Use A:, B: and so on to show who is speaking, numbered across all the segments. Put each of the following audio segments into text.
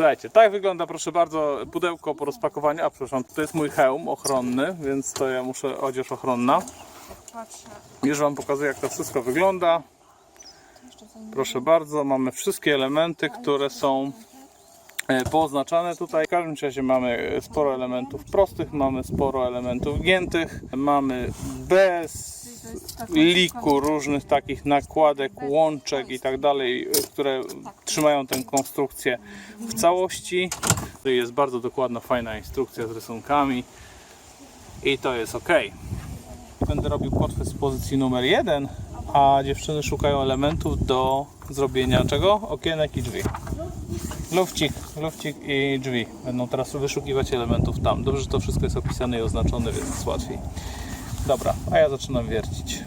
A: Słuchajcie, tak wygląda proszę bardzo pudełko po rozpakowaniu. A przepraszam, to jest mój hełm ochronny, więc to ja muszę odzież ochronna. Już Wam pokazuję jak to wszystko wygląda. Proszę bardzo, mamy wszystkie elementy, które są e, pooznaczane tutaj. W każdym razie mamy sporo elementów prostych, mamy sporo elementów giętych, mamy bez liku różnych takich nakładek, łączek i tak dalej, które trzymają tę konstrukcję w całości. Jest bardzo dokładna, fajna instrukcja z rysunkami i to jest ok. Będę robił kotwę z pozycji numer jeden, a dziewczyny szukają elementów do zrobienia czego? Okienek i drzwi. Lufcik, lufcik i drzwi. Będą teraz wyszukiwać elementów tam. Dobrze, że to wszystko jest opisane i oznaczone, więc jest łatwiej. Dobra, a ja zaczynam wiercić.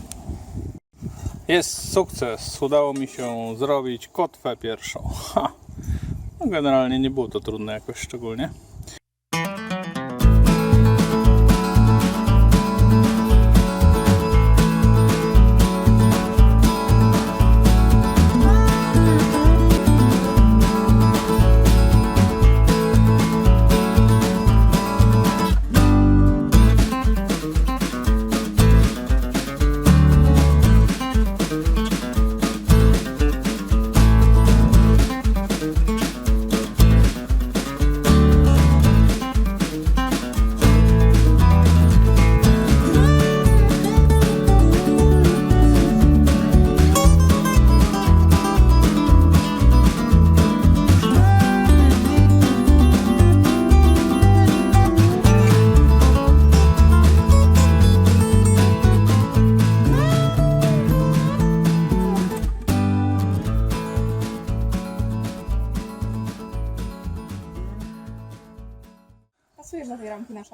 A: Jest sukces. Udało mi się zrobić kotwę pierwszą. Ha. No, generalnie nie było to trudne jakoś szczególnie.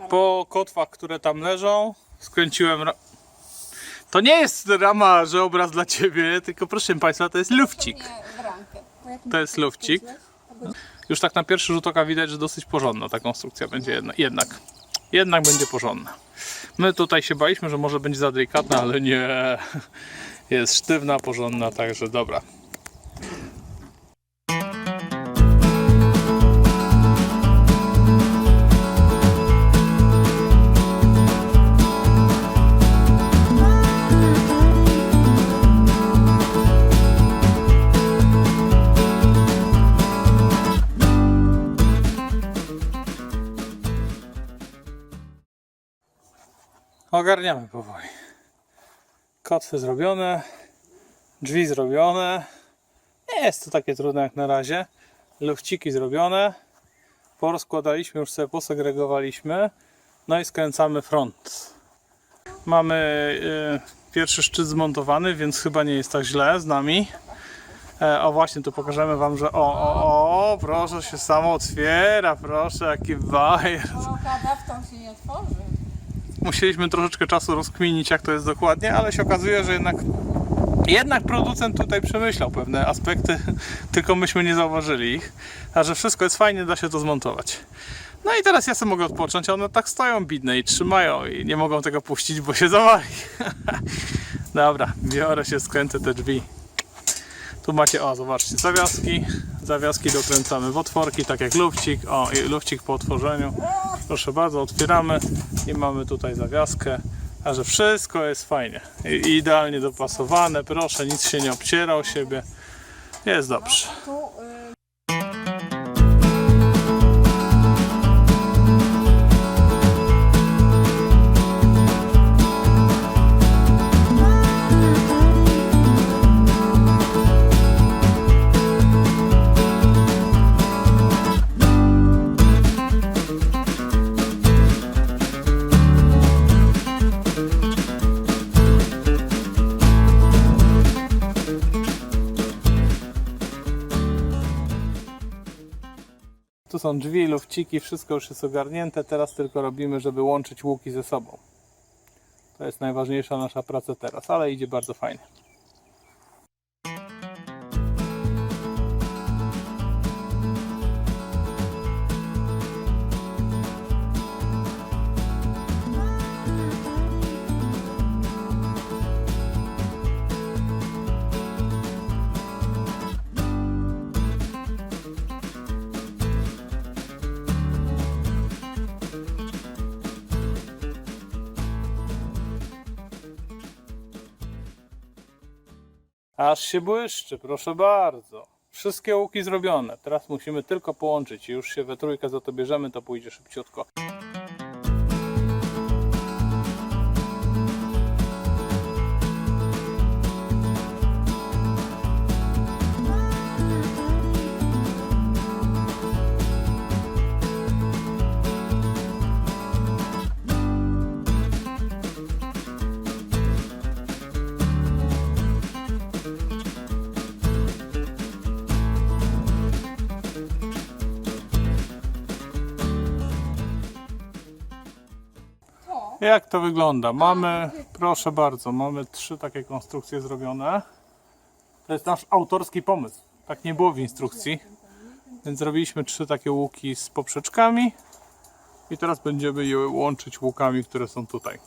A: Po kotwach, które tam leżą, skręciłem. To nie jest rama, że obraz dla ciebie, tylko proszę Państwa, to jest lufcik. To jest lufcik. Już tak na pierwszy rzut oka widać, że dosyć porządna ta konstrukcja będzie jedna, jednak. Jednak będzie porządna. My tutaj się baliśmy, że może będzie za delikatna, ale nie. Jest sztywna, porządna, także dobra. Ogarniamy powoli. Kotwy zrobione, drzwi zrobione. Nie jest to takie trudne jak na razie. Lufciki zrobione. Porozkładaliśmy, już sobie posegregowaliśmy. No i skręcamy front. Mamy y, pierwszy szczyt zmontowany, więc chyba nie jest tak źle z nami. E, o właśnie, tu pokażemy Wam, że o, o, o, proszę się samo otwiera, proszę, jaki bajer.
B: O, kadawką się nie otworzy.
A: Musieliśmy troszeczkę czasu rozkminić, jak to jest dokładnie, ale się okazuje, że jednak, jednak producent tutaj przemyślał pewne aspekty, tylko myśmy nie zauważyli ich. A że wszystko jest fajnie, da się to zmontować. No i teraz ja sobie mogę odpocząć, a one tak stoją bidne i trzymają i nie mogą tego puścić, bo się zawali. Dobra, biorę się, skręcę te drzwi. Tu macie, o zobaczcie, zawiaski. Zawiaski dokręcamy w otworki, tak jak lufcik. O, i lufcik po otworzeniu. Proszę bardzo, otwieramy i mamy tutaj zawiaskę. A że wszystko jest fajnie. I idealnie dopasowane, proszę, nic się nie obciera o siebie. Jest dobrze. Są drzwi, lufciki, wszystko już jest ogarnięte. Teraz tylko robimy, żeby łączyć łuki ze sobą. To jest najważniejsza nasza praca teraz, ale idzie bardzo fajnie. Aż się błyszczy, proszę bardzo. Wszystkie łuki zrobione. Teraz musimy tylko połączyć. Już się we trójkę za to bierzemy, to pójdzie szybciutko. Jak to wygląda? Mamy, proszę bardzo, mamy trzy takie konstrukcje zrobione. To jest nasz autorski pomysł. Tak nie było w instrukcji. Więc zrobiliśmy trzy takie łuki z poprzeczkami. I teraz będziemy je łączyć łukami, które są tutaj.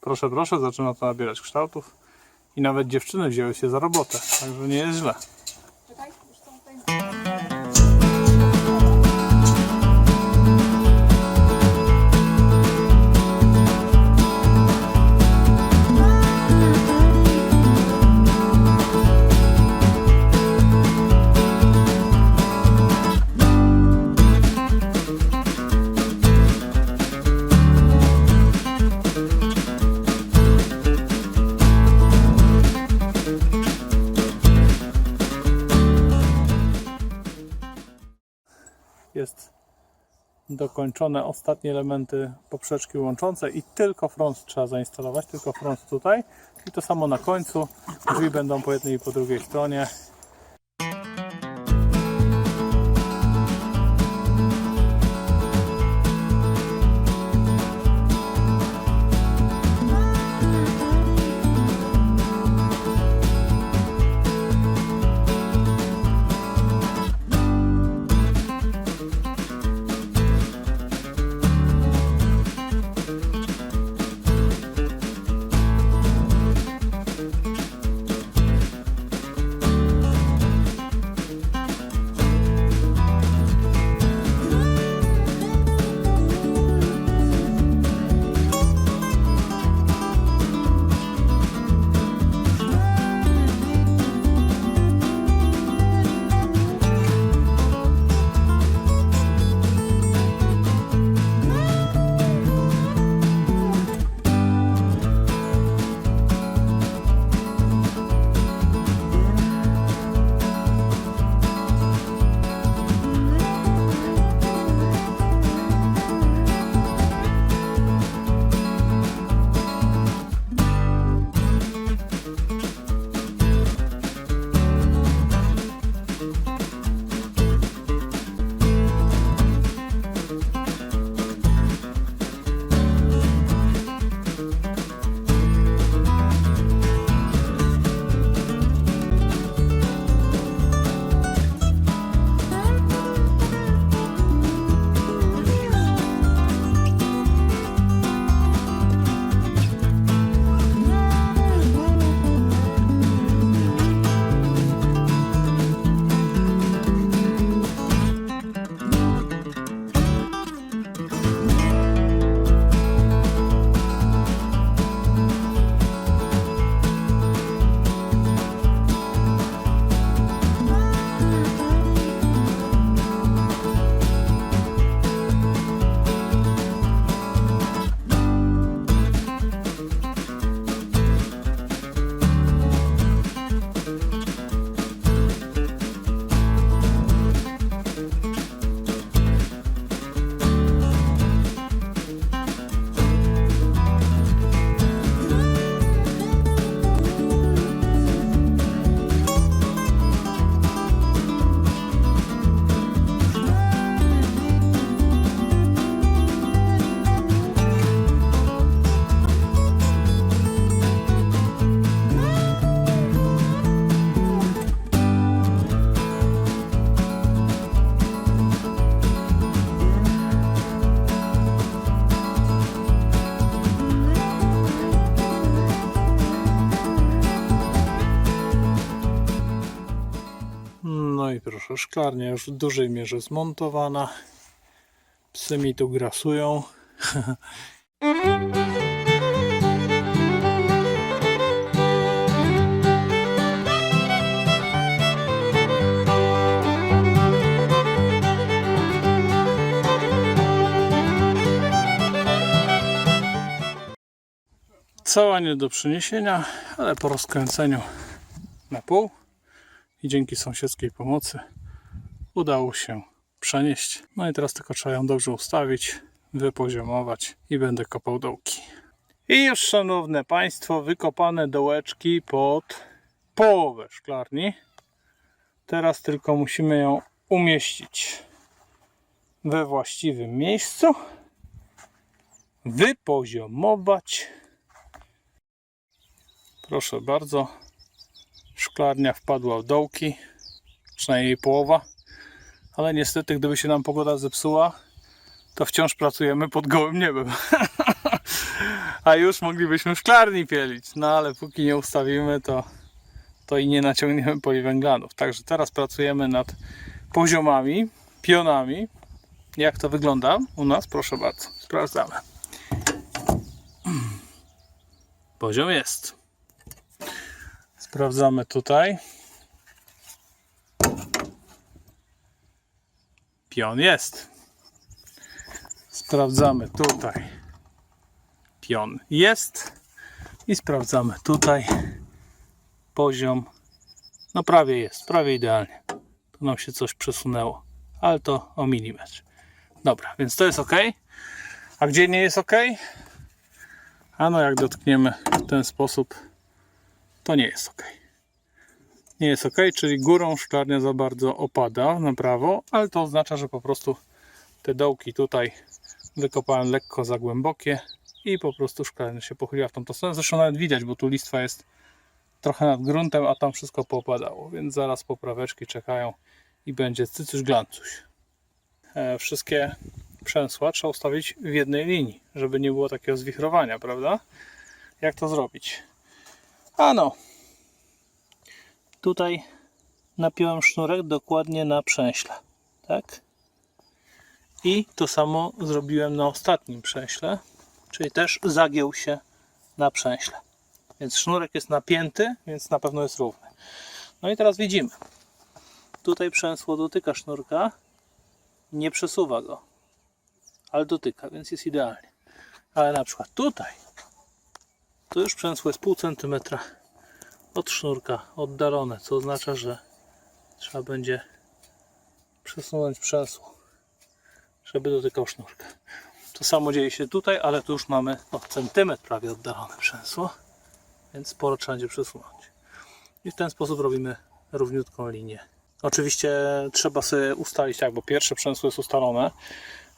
A: Proszę, proszę, zaczyna to nabierać kształtów. I nawet dziewczyny wzięły się za robotę, także nie jest źle. Dokończone ostatnie elementy poprzeczki łączące i tylko front trzeba zainstalować, tylko front tutaj i to samo na końcu, drzwi będą po jednej i po drugiej stronie. szklarnia już w dużej mierze zmontowana. Psy mi tu grasują. Cała nie do przeniesienia, ale po rozkręceniu na pół i dzięki sąsiedzkiej pomocy udało się przenieść. No i teraz tylko trzeba ją dobrze ustawić, wypoziomować i będę kopał dołki. I już, szanowne Państwo, wykopane dołeczki pod połowę szklarni. Teraz tylko musimy ją umieścić we właściwym miejscu, wypoziomować. Proszę bardzo, szklarnia wpadła w dołki, przynajmniej połowa, ale niestety, gdyby się nam pogoda zepsuła, to wciąż pracujemy pod gołym niebem. A już moglibyśmy szklarni pielić, no ale póki nie ustawimy, to, to i nie naciągniemy poliwęglanów. Także teraz pracujemy nad poziomami, pionami. Jak to wygląda u nas? Proszę bardzo, sprawdzamy. Poziom jest. Sprawdzamy tutaj. Pion jest. Sprawdzamy tutaj. Pion jest. I sprawdzamy tutaj. Poziom. No prawie jest, prawie idealnie. Tu nam się coś przesunęło, ale to o milimetr. Dobra, więc to jest ok. A gdzie nie jest ok? A no jak dotkniemy w ten sposób, to nie jest ok. Nie jest ok, czyli górą szklarnia za bardzo opada na prawo, ale to oznacza, że po prostu te dołki tutaj wykopałem lekko za głębokie i po prostu szklarnia się pochyliła w tą stronę. Zresztą nawet widać, bo tu listwa jest trochę nad gruntem, a tam wszystko popadało, więc zaraz popraweczki czekają i będzie cycuś glancuś. E, wszystkie przęsła trzeba ustawić w jednej linii, żeby nie było takiego zwichrowania, prawda? Jak to zrobić? Ano, tutaj napiąłem sznurek dokładnie na przęśle, tak? I to samo zrobiłem na ostatnim przęśle, czyli też zagiął się na przęśle. Więc sznurek jest napięty, więc na pewno jest równy. No i teraz widzimy. Tutaj przęsło dotyka sznurka, nie przesuwa go, ale dotyka, więc jest idealnie. Ale na przykład tutaj, to już przęsło jest pół centymetra od sznurka oddalone, co oznacza, że trzeba będzie przesunąć przęsło, żeby dotykał sznurka. To samo dzieje się tutaj, ale tu już mamy o centymetr prawie oddalone przęsło, więc sporo trzeba będzie przesunąć. I w ten sposób robimy równiutką linię. Oczywiście trzeba sobie ustalić tak, bo pierwsze przęsło jest ustalone,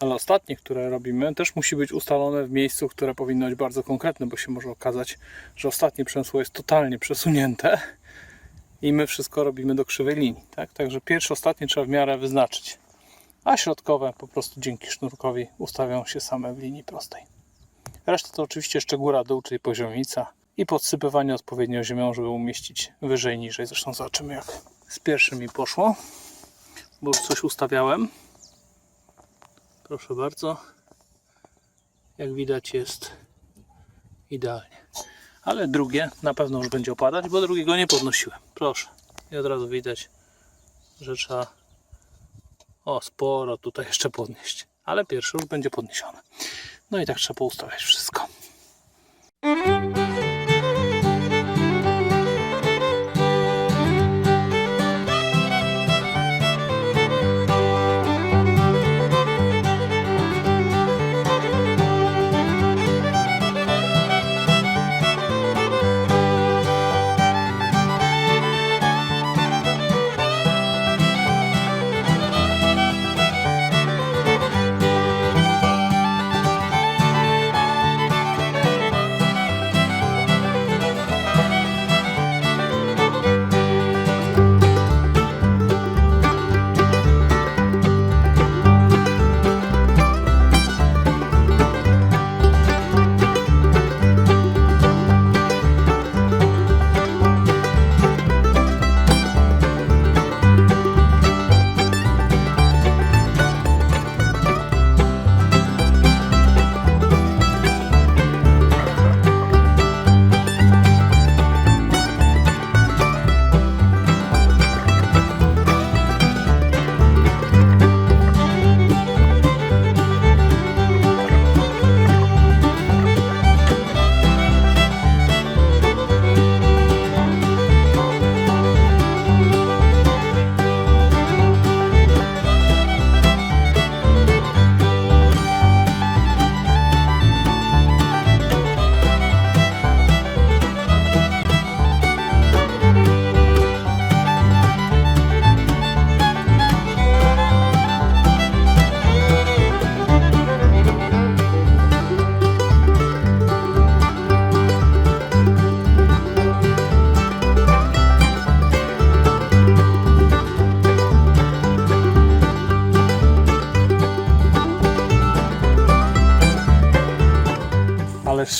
A: ale ostatnie, które robimy, też musi być ustalone w miejscu, które powinno być bardzo konkretne, bo się może okazać, że ostatnie przęsło jest totalnie przesunięte i my wszystko robimy do krzywej linii. Tak? Także pierwsze, ostatnie trzeba w miarę wyznaczyć, a środkowe po prostu dzięki sznurkowi ustawią się same w linii prostej. Reszta to oczywiście jeszcze góra, dół, czyli poziomica i podsypywanie odpowiednio ziemią, żeby umieścić wyżej, niżej. Zresztą zobaczymy jak z pierwszym mi poszło, bo coś ustawiałem. Proszę bardzo. Jak widać jest idealnie. Ale drugie na pewno już będzie opadać, bo drugiego nie podnosiłem. Proszę. I od razu widać, że trzeba o sporo tutaj jeszcze podnieść. Ale pierwszy już będzie podniesiony. No i tak trzeba poustawiać wszystko.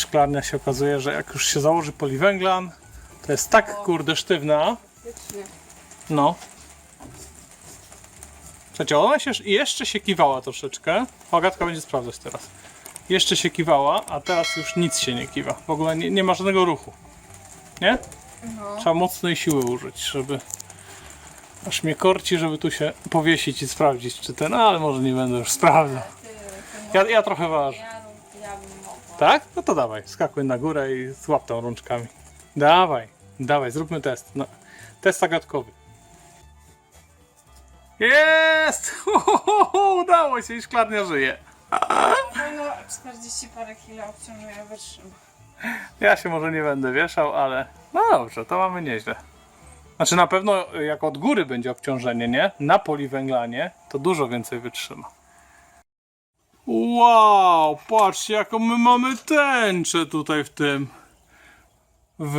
A: Szklarnia się okazuje, że jak już się założy poliwęglan, to jest tak kurde sztywna. No. Słuchajcie, ona się jeszcze się kiwała troszeczkę. Agatka będzie sprawdzać teraz. Jeszcze się kiwała, a teraz już nic się nie kiwa. W ogóle nie, nie ma żadnego ruchu. Nie?
B: No.
A: Trzeba mocnej siły użyć, żeby. Aż mnie korci, żeby tu się powiesić i sprawdzić, czy ten. Ale może nie będę już sprawdzał. Ja, ja trochę ważę. Tak? No to dawaj, skakuj na górę i złap tą rączkami. Dawaj, dawaj, zróbmy test. No, test zagadkowy. Jest! Ho, ho, ho, ho, Udało się i szklarnia żyje.
B: Fajno 40 parę kilo obciążenia wytrzyma.
A: Ja się może nie będę wieszał, ale no dobrze, to mamy nieźle. Znaczy na pewno jak od góry będzie obciążenie, nie? Na poliwęglanie, to dużo więcej wytrzyma. Wow, patrzcie jaką my mamy tęczę tutaj w tym. W,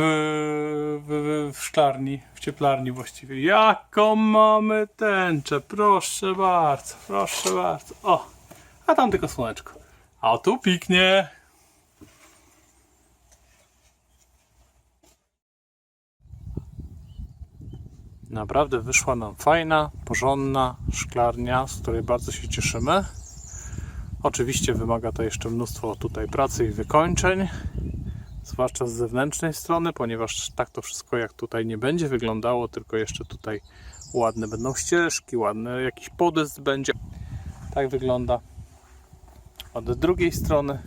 A: w, w, szklarni, w cieplarni właściwie. Jaką mamy tęczę, proszę bardzo, proszę bardzo. O, a tam tylko słoneczko. A tu piknie. Naprawdę wyszła nam fajna, porządna szklarnia, z której bardzo się cieszymy. Oczywiście wymaga to jeszcze mnóstwo tutaj pracy i wykończeń, zwłaszcza z zewnętrznej strony, ponieważ tak to wszystko jak tutaj nie będzie wyglądało, tylko jeszcze tutaj ładne będą ścieżki, ładny jakiś podest będzie. Tak wygląda od drugiej strony.